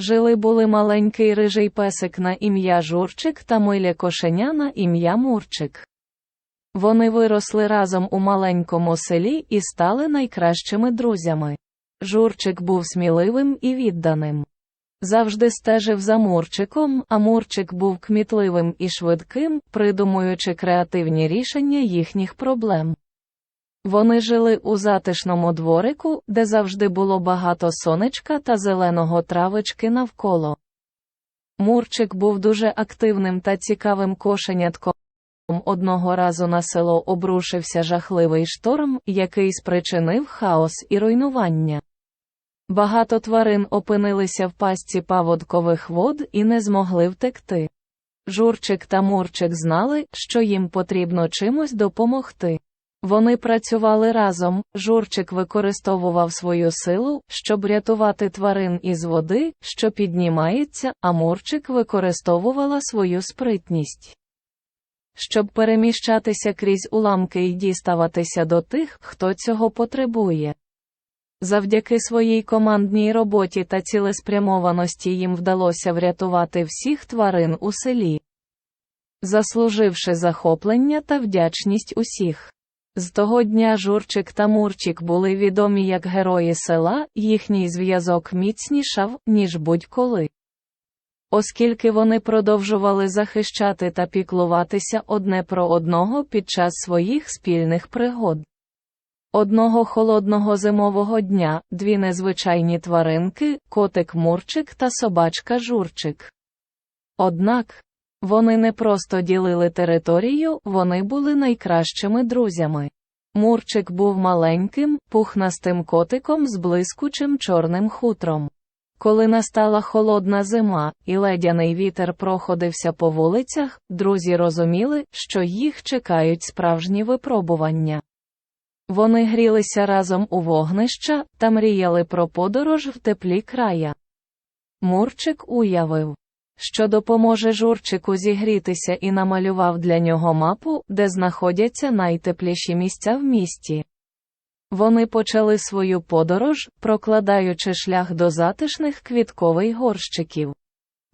Жили були маленький рижий песик на ім'я Журчик та миле кошеня на ім'я Мурчик. Вони виросли разом у маленькому селі і стали найкращими друзями. Журчик був сміливим і відданим. Завжди стежив за Мурчиком, а Мурчик був кмітливим і швидким, придумуючи креативні рішення їхніх проблем. Вони жили у затишному дворику, де завжди було багато сонечка та зеленого травички навколо. Мурчик був дуже активним та цікавим кошенятком. Одного разу на село обрушився жахливий шторм, який спричинив хаос і руйнування. Багато тварин опинилися в пастці паводкових вод і не змогли втекти. Журчик та Мурчик знали, що їм потрібно чимось допомогти. Вони працювали разом, Журчик використовував свою силу, щоб рятувати тварин із води, що піднімається, а Мурчик використовувала свою спритність. Щоб переміщатися крізь уламки і діставатися до тих, хто цього потребує. Завдяки своїй командній роботі та цілеспрямованості їм вдалося врятувати всіх тварин у селі, заслуживши захоплення та вдячність усіх. З того дня Журчик та Мурчик були відомі як герої села, їхній зв'язок міцнішав, ніж будь-коли. Оскільки вони продовжували захищати та піклуватися одне про одного під час своїх спільних пригод. Одного холодного зимового дня дві незвичайні тваринки, котик Мурчик та собачка Журчик. Однак, вони не просто ділили територію, вони були найкращими друзями. Мурчик був маленьким, пухнастим котиком з блискучим чорним хутром. Коли настала холодна зима, і ледяний вітер проходився по вулицях, друзі розуміли, що їх чекають справжні випробування. Вони грілися разом у вогнища та мріяли про подорож в теплі края. Мурчик уявив, що допоможе журчику зігрітися і намалював для нього мапу, де знаходяться найтепліші місця в місті. Вони почали свою подорож, прокладаючи шлях до затишних квіткових горщиків,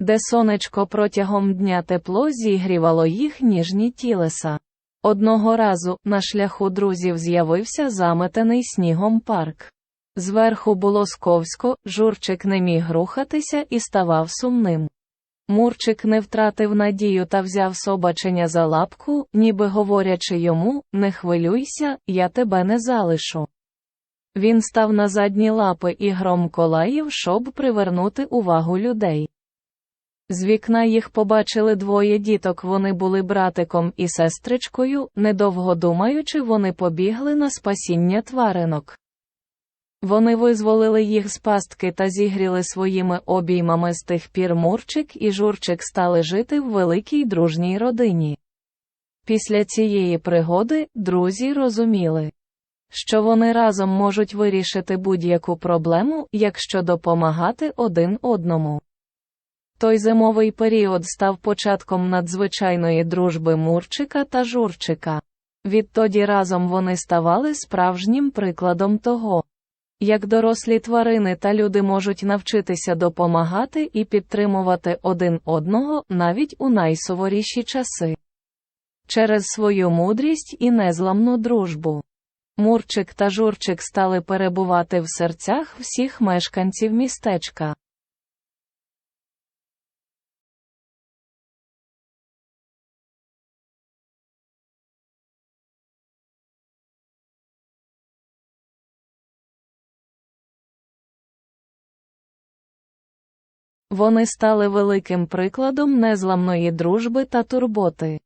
де сонечко протягом дня тепло зігрівало їх ніжні тілеса. Одного разу на шляху друзів з'явився заметений снігом парк. Зверху було сковсько, журчик не міг рухатися і ставав сумним. Мурчик не втратив надію та взяв собаченя за лапку, ніби говорячи йому не хвилюйся, я тебе не залишу. Він став на задні лапи і громко лаїв, щоб привернути увагу людей. З вікна їх побачили двоє діток, вони були братиком і сестричкою, недовго думаючи, вони побігли на спасіння тваринок. Вони визволили їх з пастки та зігріли своїми обіймами з тих пір Мурчик і Журчик стали жити в великій дружній родині. Після цієї пригоди друзі розуміли, що вони разом можуть вирішити будь-яку проблему, якщо допомагати один одному. Той зимовий період став початком надзвичайної дружби Мурчика та Журчика. Відтоді разом вони ставали справжнім прикладом того, як дорослі тварини та люди можуть навчитися допомагати і підтримувати один одного навіть у найсуворіші часи. Через свою мудрість і незламну дружбу. Мурчик та Журчик стали перебувати в серцях всіх мешканців містечка. Вони стали великим прикладом незламної дружби та турботи.